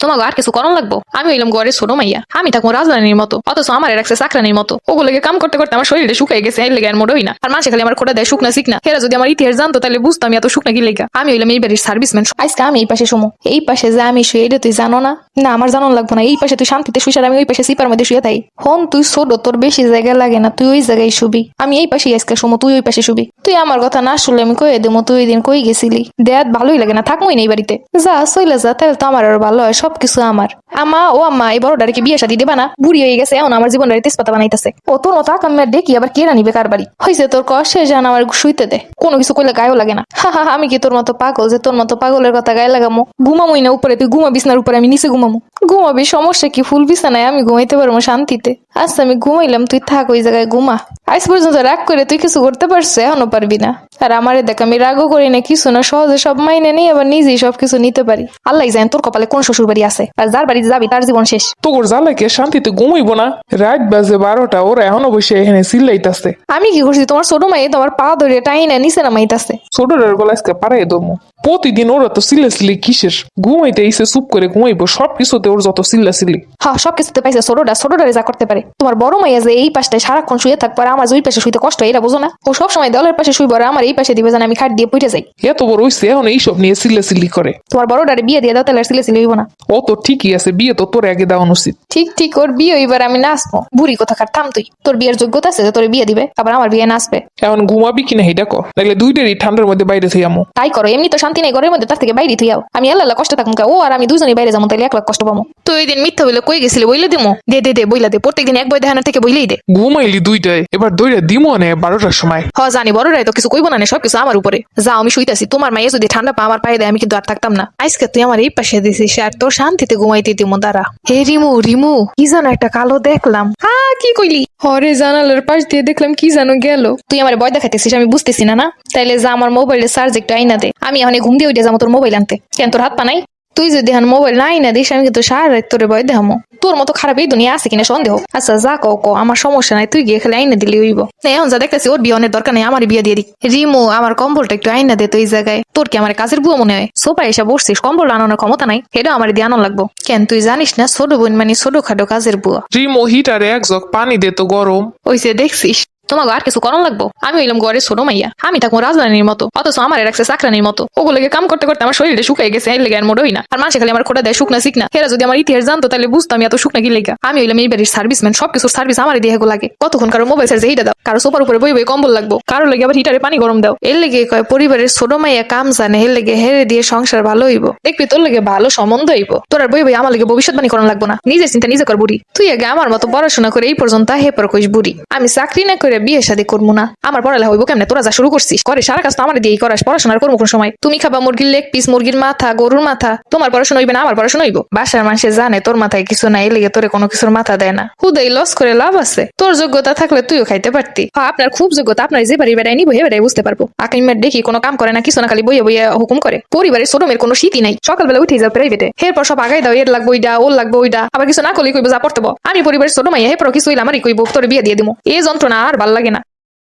তোমাকে আর কিছু করণ লাগবো? আমি হইলাম ঘরে ছোট মাইয়া। আমি থাকব রাজধানীর মতো। অথচ আমার রাখছে চাকরানির মতো। ওগুলোকে কাম করতে করতে আমার শরীরে শুকাই গেছে, এর লেগে আর মোটেই না। আর মানুষ খালি আমার খোটা দেয়, শুকনা শিখনা হেরা যদি আমার ইতিহাস জানতো, তাহলে বুঝতাম এত শুকনা কি লেগা। আমি হইলাম এই বাড়ির সার্ভিসম্যান আজকে আমি এই পাশে শুমো। এই পাশে যে আমি শুয়ে এটা তুই জানো না? না, আমার জানো লাগবো না। এই পাশে তুই শান্তিতে শুয়ে আমি ওই পাশে সিপার মধ্যে শুয়ে থাই। হন, তুই ছোট, তোর বেশি জায়গা লাগে না। তুই ওই জায়গায় শুবি। আমি এই পাশে আজকে শুমো, তুই ওই পাশে শুবি। তুই আমার কথা না শুনলে আমি কয়ে দেবো তুই দিন কই গেছিলি? দেয়াত ভালোই লাগে না থাকবোই না এই বাড়িতে। যা সইলে যা তাহলে তো আমার আর ভালো হয় সবকিছু আমার। আমা ও আম্মা এই বড়টারে কি বিয়ে শাদি দেবা না? বুড়ি হয়ে গেছে এখন আমার জীবনের তেজপাতা বানাইতেছে। ও তোর মতো আকামের ডেকি আবার কে রানিবে কার বাড়ি? হয়েছে তোর কষ্টে জান আমার শুইতে দে। কোনো কিছু কইলে গায়েও লাগে না। হা হা হা, আমি কি তোর মতো পাগল যে তোর মতো পাগলের কথা গায়ে লাগামো? ঘুমামুই না উপরে তুই ঘুমা বিছনার উপরে আমি নিচে ঘুমামো। ঘুমাবি সমস্যা কি? ফুল বিছানায় আমি ঘুমাইতে পারব শান্তিতে। আচ্ছা আমি ঘুমাইলাম তুই থাক ওই জায়গায় ঘুমা। আজ পর্যন্ত রাগ করে তুই কিছু করতে পারছে? এখনও পারবি না। আর আমারে দেখ আমি রাগও করি না কিছু না সহজে সব মাইনে নেই আবার নিজেই সবকিছু নিতে পারি। আল্লাহ জানেন তোর কপালে কোন শ্বশুর বাড়ি আছে আর যার বাড়ি যাবি তার জীবন শেষ। তোর জ্বালাকে শান্তিতে ঘুমাইবো না। রাত বাজে বারোটা ওরা এখনও বসে এখানে চিল্লাইতাছে। আমি কি করছি তোমার ছোট মাই তোমার পা ধরে টাইনা নিচে নামাইতাছে। ছোটটার গলা আজকে পারাই দমু। প্রতিদিন ওরা তো সিলে সিলি কিসের? ঘুমাইতে এসে চুপ করে ঘুমাইবো সব কিছুতে ওর যত সিল্লা সিলি হ্যাঁ সব কিছুতে পাইছে ছোটটা ছোটটারে যা করতে পারে। তোমার বড় মাইয়া যে এই পাশটায় সারাক্ষণ শুয়ে থাকবে আর আমার ওই পাশে শুইতে কষ্ট এটা বুঝো না? ও সব সময় দেওয়ালের পাশে শুইব আর আমার এই পাশে দিবে যেন আমি খাট দিয়ে পুইটে যাই। এত বড় হইছে এখন এইসব নিয়ে সিল্লা সিল্লি করে। তোমার বড়টারে বিয়ে দিয়ে দাও তাহলে সিলে সিলে হইব না। ও তো ঠিকই আছে বিয়ে তো তোর আগে দেওয়া উচিত। ঠিক ঠিক ওর বিয়ে হইবার আমি নাচবো। বুড়ি কোথাকার থাম তুই। তোর বিয়ের যোগ্যতা আছে যে তোর বিয়ে দিবে আবার আমার বিয়ে নাচবে। এখন ঘুমাবি কিনা হেটা ক দেখলে দুইটারই ঠান্ডার মধ্যে বাইরে থেকে আমো। তাই করো এমনি তো শান্তি নেই ঘরের মধ্যে তার থেকে বাইরে তুই আও। আমি আল্লাহ আল্লাহ কষ্ট থাকুন ও আর আমি দুজনেই বাইরে যাব তাইলে এক লাখ কষ্ট পাবো তুই ওই দিন মিথ্যা বলে কই গেছিলি বইলে দিমো? দে দে দে বইলা দে প্রত্যেকদিন এক বই দেখানোর থেকে বইলেই দে। ঘুমাইলি দুইটায় এবার দইরা দিমো নে বারোটার সময়। হ জানি বড়রাই তো কিছু কইব না নে, সবকিছু আমার উপরে। যা আমি শুইতাছি। তোমার মাইয়ে যদি ঠান্ডা পা আমার পায়ে দেয় আমি কিন্তু আর থাকতাম না। আজকে তুই আমার এই পাশে দিছিস আর তোর শান্তিতে ঘুমাইতে দিমো দাঁড়া। হে রিমু রিমু কি জানো একটা কালো দেখলাম। হা কি কইলি? হরে জানালার পাশ দিয়ে দেখলাম কি জানো গেল। তুই আমার ভয় দেখাইতেছিস আমি বুঝতেছি না না? তাইলে যা আমার মোবাইলের চার্জ একটু আইনা দে। আমি এখন ঘুম দিয়ে উঠে যাব তোর মোবাইল আনতে। কেন তোর হাত পা নাই? তুই যদি এখন মোবাইল নাই না দিস আমি কিন্তু সারা রাত তোরে ভয় দেখামো? তোর মতো খারাপ এই দুনিয়া আছে কিনা সন্দেহ? আচ্ছা যা কও কও আমার সমস্যা নাই তুই গিয়ে খালি আইনা দিলি হইব। এখন যা দেখতেছি ওর বিয়নের দরকার নেই আমার বিয়ে দিয়ে দি রিমু আমার কম্বলটা একটু আইনা দে তো এই জায়গায়। তোর কি আমার কাজের বুয়া মনে হয়? সোফা এসে বসছিস কম্বল আনানোর ক্ষমতা নাই এটা আমার দিয়ে আনানো লাগবো। কেন তুই জানিস না ছোট বোন মানে ছোট খাটো কাজের বুয়া। রিমো হিটারে এক জগ পানি দে তো গরম। ওই যে দেখছিস তোমাকে আর কিছু করণ লাগবো? আমি হইলাম ঘরে ছোট মাইয়া। আমি থাকব রাজধানীর মতো। অথচ আমার রাখছে চাকরানির মতো। ওগুলোকে কাম করতে করতে আমার শরীরে শুকাই গেছে, এর লেগে আর মোটেই না। আর মানুষ খালি আমার খোটা দেয়, শুকনা শিখনা হেরা যদি আমার ইতিহাস জানতো, তাহলে বুঝতাম এত শুকনা কি লেগা। আমি হইলাম এই বাড়ির সার্ভিসম্যান সবকিছুর সার্ভিস আমার দিয়ে লাগে। কতক্ষণ কারও মোবাইল চার্জে হিটা দাও? কারও সোফার উপরে বই বই কম্বল লাগবো? কারও লেগে আবার হিটারে পানি গরম দাও? এর লেগে কয় পরিবারের ছোট মাইয়া কাম জানে, এর লেগে হেরে দিয়ে সংসার ভালো হইব। দেখবি তোর লেগে ভালো সম্বন্ধ হইব। তোর আর বই বই আমার লেগে ভবিষ্যৎবাণী করানো লাগবো না। নিজের চিন্তা নিজে কর বুড়ি। তুই আগে আমার মতো পড়াশোনা করে এই পর্যন্ত হে পর কইস বুড়ি। আমি চাকরি না করে বিয়ে শাদী করব না। আমার পড়ালেখা হইব কেমনে? তোরা যা শুরু করছিস করে সারা কাজ তো আমার দিয়েই করাস পড়াশোনার করব কোন সময়। তুমি খাবা মুরগির লেগ পিস মুরগির মাথা গরুর মাথা। তোমার পড়াশোনা হইবে না আমার পড়াশোনা হইব। বাসার মানুষে জানে তোর মাথায় কিছু নাই এর লেগে তোরে কোনো কিছুর মাথা দেয় না। হুদাই লস করে লাভ আছে। তোর যোগ্যতা থাকলে তুইও খাইতে পারতি। হ্যাঁ, আপনার খুব যোগ্যতা আপনার যে বাড়ি বেড়াই নিবো হে বেড়াই বুঝতে পারব। আকিমের দেখি কোনো কাম করে না কিছু না খালি বইয়ে বইয়ে হুকুম করে। পরিবারের ছোট কোনো শীতই নাই। সকালবেলা উঠে যাও প্রাইভেটে এরপর সব আগাই দাও এর লাগবো ওইটা ওর লাগবো ওইটা আবার কিছু না করলে কইবো যা পড়তে। আমি পরিবারের ছোট মাইয়া হে পর কিছু হইলে আমারই কইবো তোর বিয়ে দিয়ে দিমু। এই যন্ত্রণা আর ভালো লাগে না